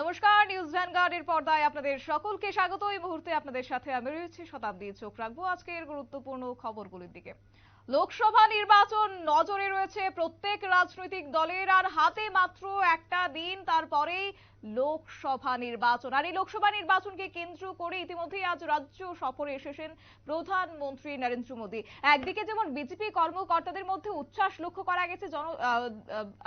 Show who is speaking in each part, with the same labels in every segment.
Speaker 1: নমস্কার, নিউজ ভ্যানগার্ডের পর্দায় আপনাদের সকলকে স্বাগত। এই মুহূর্তে আপনাদের সাথে আমি রয়েছি শতাব্দী চোখ রাখব আজকের গুরুত্বপূর্ণ খবরগুলির দিকে। লোকসভা নির্বাচন নজরে রয়েছে প্রত্যেক রাজনৈতিক দলের, আর হাতে মাত্র একটা দিন, তারপরেই লোকসভা নির্বাচন। আর এই লোকসভা নির্বাচনকে কেন্দ্র করে ইতিমধ্যেই আজ রাজ্য সফরে এসেছেন প্রধানমন্ত্রী নরেন্দ্র মোদী। একদিকে যেমন বিজেপি কর্মকর্তাদের মধ্যে উচ্ছ্বাস লক্ষ্য করা গেছে, জন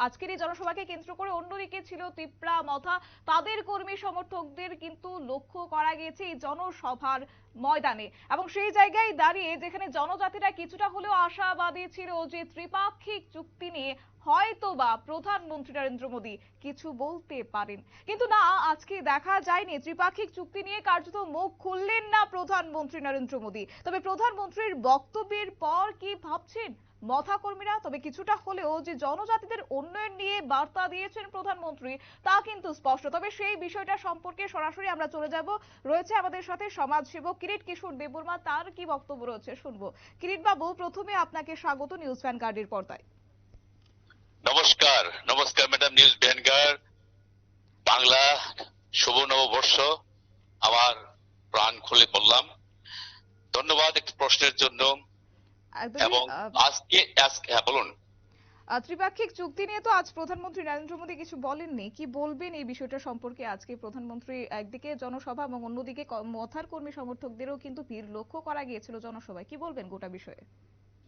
Speaker 1: আজকের এই জনসভাকে কেন্দ্র করে অন্যদিকে ছিল তিপ্রা, মথা। তাদের কর্মী সমর্থকদের কিন্তু লক্ষ্য করা গেছে এই জনসভার ময়দানে। এবং সেই জায়গায় দাঁড়িয়ে যেখানে জনজাতিরা কিছুটা হলেও আশাবাদী ছিল যে ত্রিপাক্ষিক চুক্তি নিয়ে হয়তোবা প্রধানমন্ত্রী নরেন্দ্র মোদী কিছু বলতে পারেন। কিন্তু না, আজকে দেখা যায়নি। ত্রিপাক্ষিক চুক্তি নিয়ে কার্যত মুখ খুললেন না প্রধানমন্ত্রী নরেন্দ্র মোদী। তবে প্রধানমন্ত্রীর বক্তব্যের পর কি ভাবছেন মথা কর্মীরা তবে কিছুটা হলেও যে জনজাতিদের উন্নয়ন নিয়ে বার্তা দিয়েছেন প্রধানমন্ত্রী, তা কিন্তু স্পষ্ট। তবে সেই বিষয়টা সম্পর্কে সরাসরি আমরা চলে যাব। রয়েছে আমাদের সাথে সমাজসেবক কিরিট কিশোর দেববর্মা। তার কি বক্তব্য রয়েছে শুনব। কিরিট বাবু প্রথমে আপনাকে স্বাগত নিউজ ফ্যান কার্ডের পর্দায়।
Speaker 2: নমস্কার নমস্কার ম্যাডাম নিউজ ভ্যানগার বাংলা শুভ নববর্ষ আমার প্রাণ খুলে বললাম। ধন্যবাদ একটি প্রশ্নের জন্য। এবং আজকে আজকে হ্যাঁ বলুন।
Speaker 1: ত্রিপাক্ষিক চুক্তি নিয়ে তো আজ প্রধানমন্ত্রী নরেন্দ্র মোদী কিছু বলেননি। কি বলবেন এই বিষয়টা সম্পর্কে আজকে প্রধানমন্ত্রী একদিকে জনসভা এবং অন্যদিকে মথার কর্মী সমর্থকদেরও কিন্তু ভিড় লক্ষ্য করা গিয়েছিল জনসভায়। কি বলবেন গোটা বিষয়ে?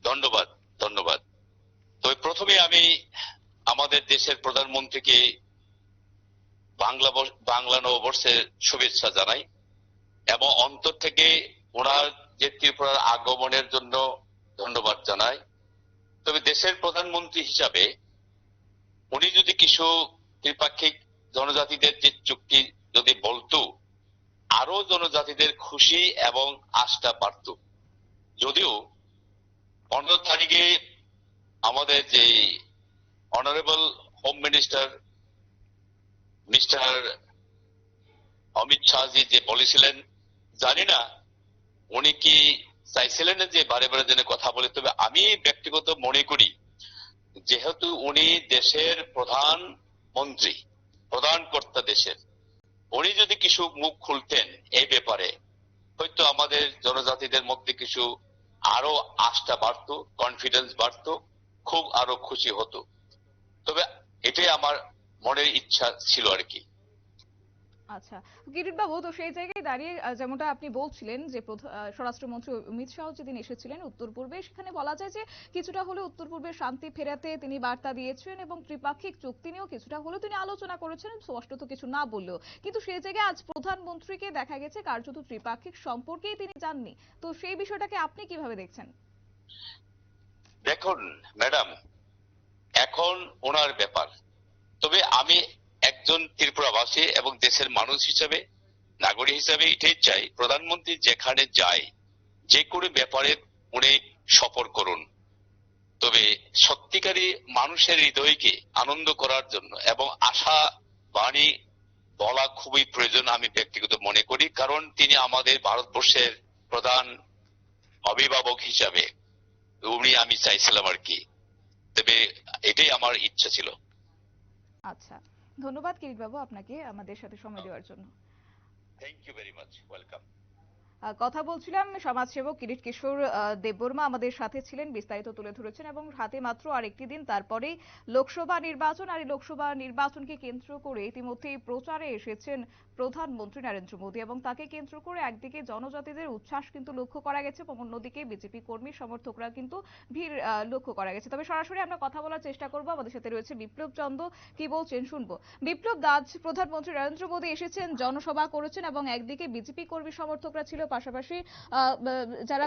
Speaker 2: ধন্যবাদ ধন্যবাদ। তবে প্রথমে আমি আমাদের দেশের প্রধানমন্ত্রীকে বাংলা বাংলা নববর্ষের শুভেচ্ছা জানাই এবং অন্তর থেকে ওনার যে ত্রিপুরার আগমনের জন্য ধন্যবাদ জানাই। তবে দেশের প্রধানমন্ত্রী হিসাবে উনি যদি কিছু ত্রিপাক্ষিক জনজাতিদের যে চুক্তি যদি বলতো আরও জনজাতিদের খুশি এবং আস্থা বাড়ত। যদিও পনেরো তারিখে আমাদের যে honourable home minister mister Amit Shahji যে বলেছিলেন, জানি না উনি কি চাইছিলেন যে বারে বারে যেন কথা বলে, তবে আমি ব্যক্তিগত মনে করি যেহেতু উনি দেশের প্রধান মন্ত্রী, প্রধান কর্তা দেশের, উনি যদি কিছু মুখ খুলতেন এই ব্যাপারে, হয়তো আমাদের জনজাতিদের মধ্যে কিছু আরও আস্থা বাড়তো কনফিডেন্স বাড়তো খুব আরও খুশি হতো। তবে এটাই আমার মনের ইচ্ছা ছিল আর কি।
Speaker 1: আচ্ছা কিরিট বাবু তো সেই জায়গায় দাঁড়িয়ে যেমনটা আপনি বলছিলেন যে স্বরাষ্ট্রমন্ত্রী অমিত শাহ যেদিন এসেছিলেন উত্তর পূর্বে। সেখানে বলা যায় যে কিছুটা হলে উত্তর পূর্বে শান্তি ফেরাতে তিনি বার্তা দিয়েছেন এবং ত্রিপাক্ষিক চুক্তি নিয়েও কিছুটা হলেও তিনি আলোচনা করেছেন। স্পষ্টত কিছু না বললেও। কিন্তু সেই জায়গায় আজ প্রধানমন্ত্রীকে দেখা গেছে কার্যত ত্রিপাক্ষিক সম্পর্কেই তিনি জাননি। তো সেই বিষয়টাকে আপনি কীভাবে দেখছেন?
Speaker 2: দেখুন, ম্যাডাম, এখন ওনার ব্যাপার। তবে আমি একজন ত্রিপুরাবাসী এবং দেশের মানুষ হিসেবে, নাগরিক হিসেবে এটাই চাই, প্রধানমন্ত্রী যেখানে যায়, যে কোনো ব্যাপারে উনি সফর করুন। তবে সত্যিকারী মানুষের হৃদয়কে আনন্দ করার জন্য এবং আশা, বাণী বলা খুবই প্রয়োজন আমি ব্যক্তিগত মনে করি, কারণ তিনি আমাদের ভারতবর্ষের প্রধান অভিভাবক হিসাবে। উনি আমি চাইছিলাম আর কি। তবে এটাই আমার ইচ্ছা ছিল।
Speaker 1: আচ্ছা ধন্যবাদ কিরিট বাবু আপনাকে আমাদের সাথে সময় দেওয়ার জন্য।
Speaker 2: Thank you very much welcome
Speaker 1: কথা বলছিলাম সমাজসেবক কিরিট কিশোর দেববর্মা আমাদের সাথে ছিলেন বিস্তারিত তুলে ধরেছেন এবং হাতে মাত্র আরেকটি দিন তারপরে লোকসভা নির্বাচন আর এই লোকসভা নির্বাচনকে কেন্দ্র করে ইতিমধ্যেই প্রচারে এসেছেন প্রধানমন্ত্রী নরেন্দ্র মোদী এবং তাকে কেন্দ্র করে একদিকে জনজাতিদের উচ্ছ্বাস কিন্তু লক্ষ্য করা গেছে, এবং অন্যদিকে বিজেপি কর্মী সমর্থকরা কিন্তু ভিড় লক্ষ্য করা গেছে। তবে সরাসরি আমরা কথা বলার চেষ্টা করব। আমাদের সাথে রয়েছে বিপ্লব চন্দ্র কি বলছেন? শুনব। বিপ্লব দাস প্রধানমন্ত্রী নরেন্দ্র মোদী এসেছেন, জনসভা করেছেন এবং একদিকে বিজেপি কর্মী সমর্থকরা ছিল, পাশাপাশি যারা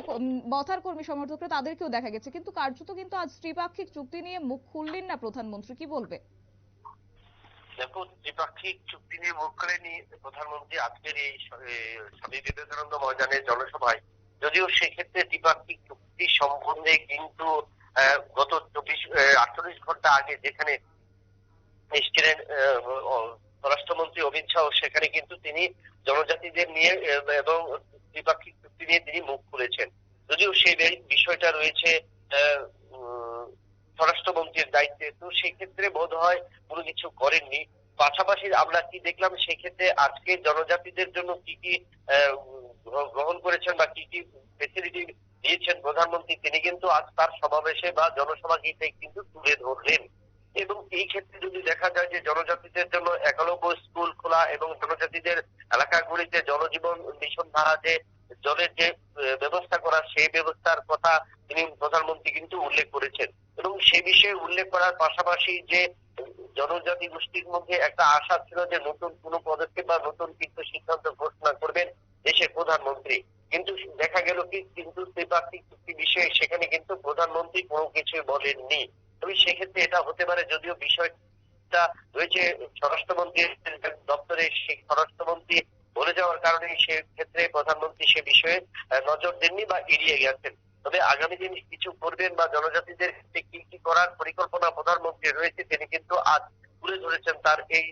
Speaker 1: মথার কর্মী সমর্থকরা, তাদেরকেও দেখা গেছে। কিন্তু কার্যত কিন্তু আজ ত্রিপাক্ষিক চুক্তি নিয়ে মুখ খুললেন না প্রধানমন্ত্রী। কি বলবে?
Speaker 3: দেখুন দ্বিপাক্ষিক চুক্তি নিয়ে মুখ করেনি প্রধানমন্ত্রী আজকের এই স্বামী বিবেকানন্দ ময়দানের জনসভায়, যদিও সেক্ষেত্রে দ্বিপাক্ষিক চুক্তি সম্বন্ধে কিন্তু গত চব্বিশ আটচল্লিশ ঘণ্টা আগে যেখানে ও- স্বরাষ্ট্রমন্ত্রী অমিত শাহ, সেখানে কিন্তু তিনি জনজাতিদের নিয়ে এবং দ্বিপাক্ষিক চুক্তি নিয়ে তিনি মুখ খুলেছেন। যদিও সেই বিষয়টা রয়েছে স্বরাষ্ট্রমন্ত্রীর দায়িত্বে। তো সেক্ষেত্রে বোধ হয় কোনো কিছু করেননি। পাশাপাশি আমরা কি দেখলাম, সেক্ষেত্রে আজকে জনজাতিদের জন্য কি কি গ্রহণ করেছেন বা কি কি ফেসিলিটি দিয়েছেন প্রধানমন্ত্রী, তিনি কিন্তু আজ তার সমাবেশে বা জনসভাকে কিন্তু তুলে ধরলেন। এবং এই ক্ষেত্রে যদি দেখা যায় যে জনজাতিদের জন্য একলব্য স্কুল খোলা এবং জনজাতিদের এলাকাগুলিতে জলজীবন মিশন ধারা যে জলের যে ব্যবস্থা করা সেই ব্যবস্থার কথা তিনি প্রধানমন্ত্রী কিন্তু উল্লেখ করেছেন। এবং সে বিষয়ে উল্লেখ করার পাশাপাশি যে জনজাতি গোষ্ঠীর মধ্যে একটা আশা ছিল যে নতুন কোনো পদক্ষেপ বা নতুন কিন্তু সিদ্ধান্ত ঘোষণা করবেন দেশের প্রধানমন্ত্রী। কিন্তু দেখা গেল কি, কিন্তু ত্রিপাক্ষিক চুক্তি বিষয়ে সেখানে কিন্তু প্রধানমন্ত্রী কোনো কিছু বলেননি। তবে সেক্ষেত্রে এটা হতে পারে যদিও বিষয়টা রয়েছে স্বরাষ্ট্রমন্ত্রী দপ্তরে সেই স্বরাষ্ট্রমন্ত্রী বলে যাওয়ার কারণে সেক্ষেত্রে প্রধানমন্ত্রী সে বিষয়ে নজর দেননি বা এড়িয়ে গেছেন। তবে আগামী দিন কিছু করবেন বা জনজাতিদের কি কি করার পরিকল্পনা প্রধানমন্ত্রী রয়েছে, তিনি কিন্তু আজ তুলে ধরেছেন তার এই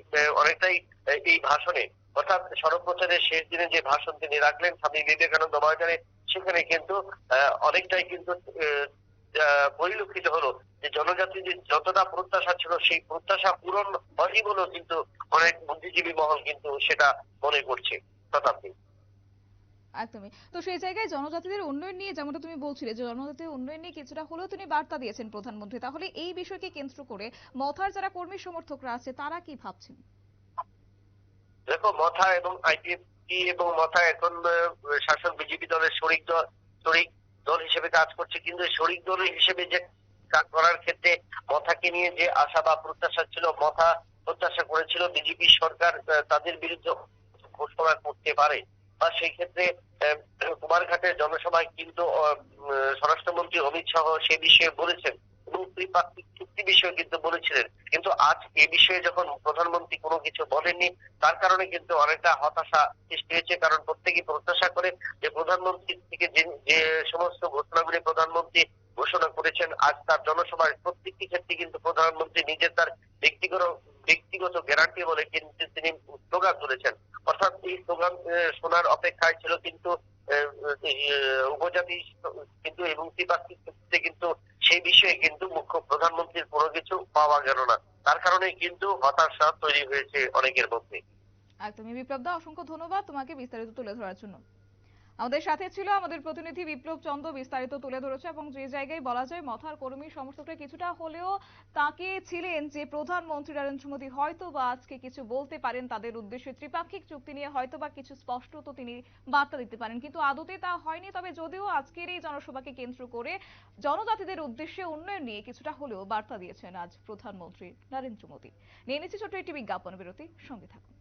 Speaker 3: অনেকটাই এই ভাষণে। অর্থাৎ সড়ক প্রচারের শেষ দিনে যে ভাষণ তিনি রাখলেন, স্বামী বিবেকানন্দ ময়দানে সেখানে কিন্তু অনেকটাই কিন্তু পরিলক্ষিত হলো যে জনজাতিদের যতটা প্রত্যাশা ছিল, সেই প্রত্যাশা পূরণ হয়নি বলেও কিন্তু অনেক বুদ্ধিজীবী মহল কিন্তু সেটা মনে করছে। শতাব্দী
Speaker 1: একদমই। তো সেই জায়গায় জনজাতিদের উন্নয়ন নিয়ে যেমনটা তুমি বলছিলে, যে জনজাতির উন্নয়ন নিয়ে কিছুটা হলেও তিনি বার্তা দিয়েছেন প্রধানমন্ত্রী, তাহলে এই বিষয়কে কেন্দ্র করে মথার যারা কর্মী সমর্থকরা আছে, তারা কি ভাবছেন?
Speaker 3: দেখো, মথা এবং আইপিএফটি এবং মথা এখন শাসক বিজেপি দলের শরিক দল শরিক দল হিসেবে কাজ করছে, কিন্তু শরিক দল হিসেবে যে কাজ করার ক্ষেত্রে মথাকে নিয়ে যে আশা বা প্রত্যাশা ছিল, মথা প্রত্যাশা করেছিল, বিজেপি সরকার তাদের বিরুদ্ধে ঘোষণা করতে পারে। বা সেই ক্ষেত্রে কুমারঘাটের জনসভায় কিন্তু স্বরাষ্ট্রমন্ত্রী অমিত শাহ সে বিষয়ে বলেছেন এবং ত্রিপাক্ষিক চুক্তি বিষয়ে কিন্তু বলেছিলেন। কিন্তু আজ এ বিষয়ে যখন প্রধানমন্ত্রী কোনো কিছু বলেননি, তার কারণে কিন্তু অনেকটা হতাশা সৃষ্টি হয়েছে। কারণ প্রত্যেকেই প্রত্যাশা করে যে প্রধানমন্ত্রী থেকে যে সমস্ত ঘোষণাগুলি প্রধানমন্ত্রী ঘোষণা করেছেন, আজ তার জনসভায় প্রত্যেকটি ক্ষেত্রে কিন্তু প্রধানমন্ত্রী নিজের তার ব্যক্তিগত ব্যক্তিগত গ্যারান্টি বলে কিন্তু তিনি স্লোগান তুলেছেন। অর্থাৎ এই স্লোগান শোনার অপেক্ষায় ছিল কিন্তু উপজাতি কিন্তু এবং ত্রিপাক্ষিক চুক্তিতে কিন্তু সেই বিষয়ে কিন্তু মুখ্য প্রধানমন্ত্রীর কোনো কিছু পাওয়া গেল না। তার কারণে কিন্তু হতাশা তৈরি হয়েছে অনেকের মধ্যে।
Speaker 1: একদমই বিপ্লব দা, অসংখ্য ধন্যবাদ তোমাকে বিস্তারিত তুলে ধরার জন্য। আমাদের সাথে ছিল আমাদের প্রতিনিধি বিপ্লব চন্দ্র, বিস্তারিত তুলে ধরেছে এবং যে জায়গায় বলা যায় মথার কর্মী সমর্থকরা কিছুটা হলেও তাকে ছিলেন যে প্রধানমন্ত্রী নরেন্দ্র মোদী হয়তো বা আজকে কিছু বলতে পারেন তাদের উদ্দেশ্যে ত্রিপাক্ষিক চুক্তি নিয়ে হয়তো বা কিছু স্পষ্ট তো তিনি বার্তা দিতে পারেন। কিন্তু আদতে তা হয়নি, তবে যদিও আজকের এই জনসভাকে কেন্দ্র করে জনজাতিদের উদ্দেশ্যে উন্নয়ন নিয়ে কিছুটা হলেও বার্তা দিয়েছেন আজ প্রধানমন্ত্রী নরেন্দ্র মোদী। নিয়ে নিচ্ছি ছোট্ট একটি বিজ্ঞাপন বিরতি, সঙ্গে থাকুন।